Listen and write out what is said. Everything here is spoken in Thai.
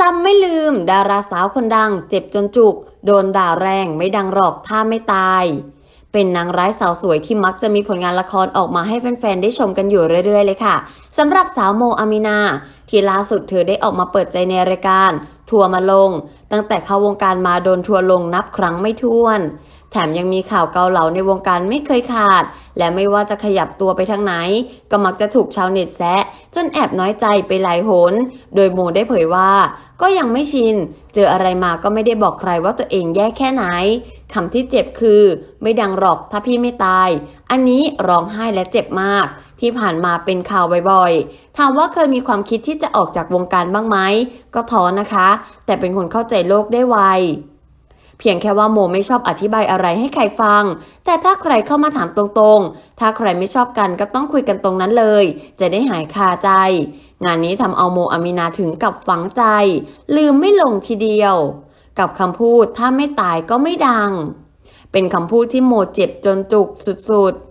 จำไม่ลืมดาราสาวคนดังเจ็บจนจุก โดนด่าแรงไม่ดังหรอกถ้าไม่ตาย เป็นนางร้ายสาวสวยที่มักจะมีผลงานละครออกมาให้แฟนๆ ได้ชมกันอยู่เรื่อยๆ เลยค่ะสำหรับสาวโมอามินา ที่ล่าสุดเธอได้ออกมาเปิดใจในรายการ ทัวร์มาลง ตั้งแต่เข้าวงการมาโดนทัวร์ลงนับครั้งไม่ถ้วน แถมยังมีข่าวเกาเหลาในวงการไม่เคยขาด และไม่ว่าจะขยับตัวไปทางไหน ก็มักจะถูกชาวเน็ตแซะ จนแอบน้อยใจไปหลายหน โดยโมได้เผยว่า ก็ยังไม่ชิน เจออะไรมาก็ไม่ได้บอกใครว่าตัวเองแย่แค่ไหนคำที่เจ็บคือ ไม่ดังหรอกถ้าพี่ไม่ตาย อันนี้ร้องไห้และเจ็บมาก ที่ผ่านมาเป็นข่าวบ่อยๆ ถามว่าเคยมีความคิดที่จะออกจากวงการบ้างไหม ก็ท้อนะคะ แต่เป็นคนเข้าใจโลกได้ไว เพียงแค่ว่าโมไม่ชอบอธิบายอะไรให้ใครฟัง แต่ถ้าใครเข้ามาถามตรงๆ ถ้าใครไม่ชอบกันก็ต้องคุยกันตรงนั้นเลย จะได้หายคาใจ งานนี้ทำเอาโมอามินาถึงกับฝังใจ ลืมไม่ลงทีเดียว กับคำพูดถ้าไม่ตายก็ไม่ดัง เป็นคำพูดที่โมเจ็บจนจุกสุดๆ